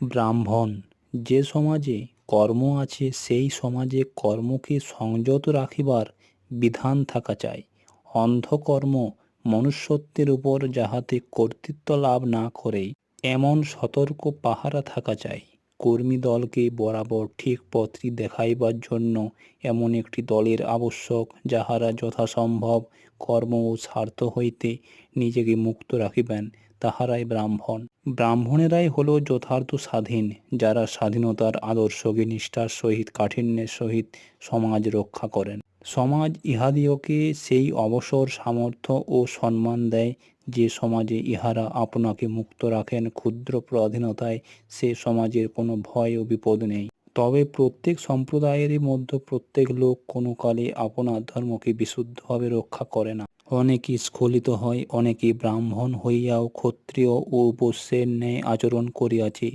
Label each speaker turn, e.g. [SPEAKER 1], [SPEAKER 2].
[SPEAKER 1] ব্রাহ্মণ। যে সমাজে কর্ম আছে, সেই সমাজে কর্মকে সংযত রাখিবার বিধান থাকা চাই। অন্ধকর্ম মনুষ্যত্বের উপর যাহাতে কর্তৃত্ব লাভ না করে এমন সতর্ক পাহারা থাকা চাই। কর্মী দলকে বরাবর ঠিক পথটি দেখাইবার জন্য এমন একটি দলের আবশ্যক যাহারা যথাসম্ভব কর্ম ও স্বার্থ হইতে নিজেকে মুক্ত রাখিবেন, তাহারাই ব্রাহ্মণ। ব্রাহ্মণেরাই হল যথার্থ স্বাধীন, যারা স্বাধীনতার আদর্শকে নিষ্ঠার সহিত, কাঠিন্যের সহিত সমাজ রক্ষা করেন। সমাজ ইহাদিওকে সেই অবসর, সামর্থ্য ও সম্মান দেয় যে সমাজে ইহারা আপনাকে মুক্ত রাখেন ক্ষুদ্র পরাধীনতায়। সে সমাজের কোনো ভয় ও বিপদ নেই। তবে প্রত্যেক সম্প্রদায়েরই মধ্যে প্রত্যেক লোক কোনো কালে আপনার ধর্মকে বিশুদ্ধভাবে রক্ষা করে না। অনেকে স্খলিত হয় অনেকে ব্রাহ্মণ হইয়াও ক্ষত্রিয় ও বৈশ্যের ন্যায় আচরণ করিয়াছে।